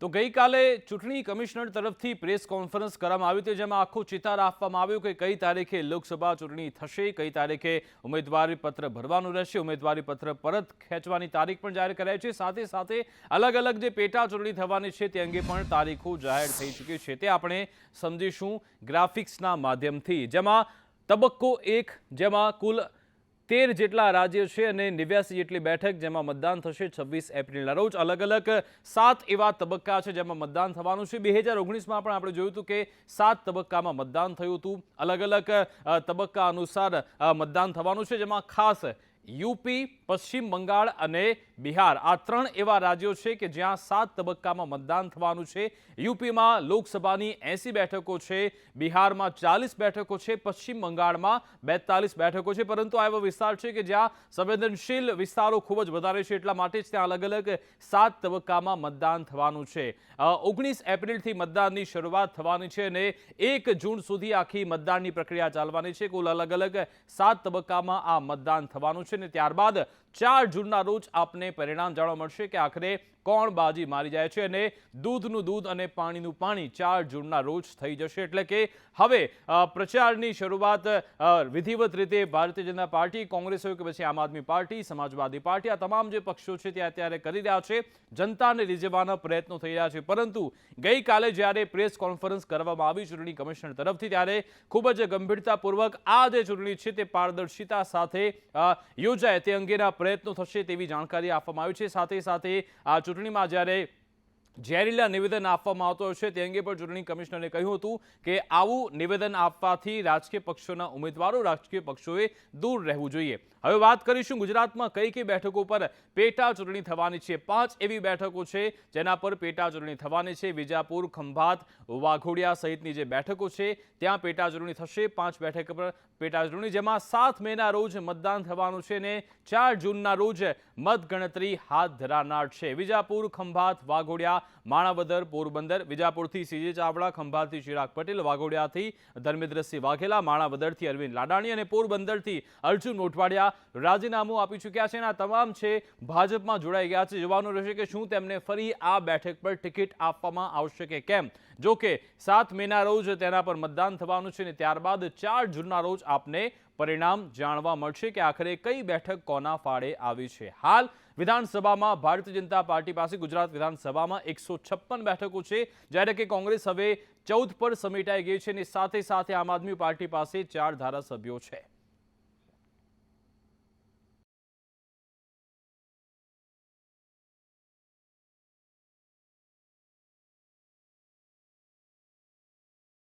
તો ગઈકાલે ચૂંટણી કમિશનર તરફથી પ્રેસ કોન્ફરન્સ કરવામાં આવી હતી, જેમાં આખું ચિતાર આપવામાં આવ્યું કે કઈ તારીખે લોકસભા ચૂંટણી થશે, કઈ તારીખે ઉમેદવારી પત્ર ભરવાનું રહેશે ઉમેદવારી પત્ર પરત ખેંચવાની તારીખ પણ જાહેર કરાઈ છે. સાથે સાથે અલગ અલગ જે પેટા ચૂંટણી થવાની છે તે અંગે પણ તારીખો જાહેર થઈ ચૂકી છે. તે આપણે સમજીશું ગ્રાફિક્સના માધ્યમથી, જેમાં તબક્કો એક, જેમાં કુલ તેર જેટલા રાજ્ય છે અને નેવ્યાસી જેટલી બેઠક જેમાં મતદાન થશે છવ્વીસ એપ્રિલના રોજ. અલગ અલગ સાત એવા તબક્કા છે જેમાં મતદાન થવાનું છે. બે હજાર ઓગણીસમાં પણ આપણે જોયું હતું કે સાત તબક્કામાં મતદાન થયું હતું. અલગ અલગ તબક્કા અનુસાર મતદાન થવાનું છે જેમાં ખાસ યુપી, પશ્ચિમ બંગાળ અને બિહાર. આ ત્રણ એવા રાજ્યો છે કે જ્યાં સાત તબક્કામાં મતદાન થવાનું છે. યુપીમાં લોકસભાની એસી બેઠકો છે, બિહારમાં ચાલીસ બેઠકો છે, પશ્ચિમ બંગાળમાં બેતાલીસ બેઠકો છે. પરંતુ આ એવો વિસ્તાર છે કે જ્યાં સંવેદનશીલ વિસ્તારો ખૂબ જ વધારે છે, એટલા માટે જ ત્યાં અલગ અલગ સાત તબક્કામાં મતદાન થવાનું છે. ઓગણીસ એપ્રિલથી મતદાનની શરૂઆત થવાની છે અને એક જૂન સુધી આખી મતદાનની પ્રક્રિયા ચાલવાની છે. કુલ અલગ અલગ સાત તબક્કામાં આ મતદાન થવાનું છે. અને ત્યારબાદ ચાર જૂનના રોજ આપને પરિણામ જાણવા મળશે કે આખરે કોણ બાજી મારી જાય છે અને દૂધનું દૂધ અને પાણીનું પાણી ચાર જૂનના રોજ થઈ જશે. એટલે કે હવે પ્રચારની શરૂઆત વિધિવત રીતે ભારતીય જનતા પાર્ટી, કોંગ્રેસ હોય કે પછી આમ આદમી પાર્ટી, સમાજવાદી પાર્ટી, આ તમામ જે પક્ષો છે તે અત્યારે કરી રહ્યા છે. જનતાને રીઝવવાના પ્રયત્નો થઈ રહ્યા છે. પરંતુ ગઈકાલે જ્યારે પ્રેસ કોન્ફરન્સ કરવામાં આવી ચૂંટણી કમિશનર તરફથી, ત્યારે ખૂબ જ ગંભીરતાપૂર્વક આ જે ચૂંટણી છે તે પારદર્શિતા સાથે યોજાય તે અંગેના પ્રયત્નો થશે તેવી જાણકારી આપવામાં આવી છે. સાથે સાથે આ ચૂંટણીમાં જ્યારે ઝેરીલા નિવેદન આપવામાં આવતો હશે તે અંગે પણ ચૂંટણી કમિશનરે કહ્યું હતું કે આવું નિવેદન આપવાથી રાજકીય પક્ષોના ઉમેદવારો, રાજકીય પક્ષોએ દૂર રહેવું જોઈએ. હવે વાત કરીશું ગુજરાતમાં કઈ કઈ બેઠકો પર પેટા ચૂંટણી થવાની છે. પાંચ એવી બેઠકો છે જેના પર પેટા ચૂંટણી થવાની છે. વિજાપુર, ખંભાત, વાઘોડિયા સહિતની જે બેઠકો છે, ત્યાં પેટા ચૂંટણી થશે. પાંચ બેઠક પર પેટા ચૂંટણી, જેમાં સાત મેના રોજ મતદાન થવાનું છે અને ચાર જૂનના રોજ મતગણતરી હાથ ધરાનાર છે. વિજાપુર, ખંભાત, વાઘોડિયા, માણાવદર, પોરબંદર, વિજાપુરથી સીજે ચાવડા, ખંભાતથી ચિરાગ પટેલ, વાઘોડિયાથી ધર્મેન્દ્રસિંહ વાઘેલા, માણાવદરથી અરવિંદ લાડાણી અને પોરબંદરથી અર્જુન મોટવાડિયા રાજીનામું આપી ચૂક્યા છે અને આ તમામ છે ભાજપમાં જોડાઈ ગયા છે. જોવાનું રહેશે કે શું તેમને ફરી આ બેઠક પર ટિકિટ આપવામાં આવશે કે કેમ? જો કે સાત મેના રોજ તેના પર મતદાન થવાનું છે અને ત્યારબાદ ચાર જૂનના રોજ આપને પરિણામ જાણવા મળશે કે આખરે કઈ બેઠક કોના ફાળે આવી છે. હાલ વિધાનસભામાં ભારતીય જનતા પાર્ટી પાસે ગુજરાત વિધાનસભામાં એકસો બેઠકો છે, જ્યારે કે કોંગ્રેસ હવે ચૌદ પર સમેટાઈ ગઈ છે અને સાથે સાથે આમ આદમી પાર્ટી પાસે ચાર ધારાસભ્યો છે.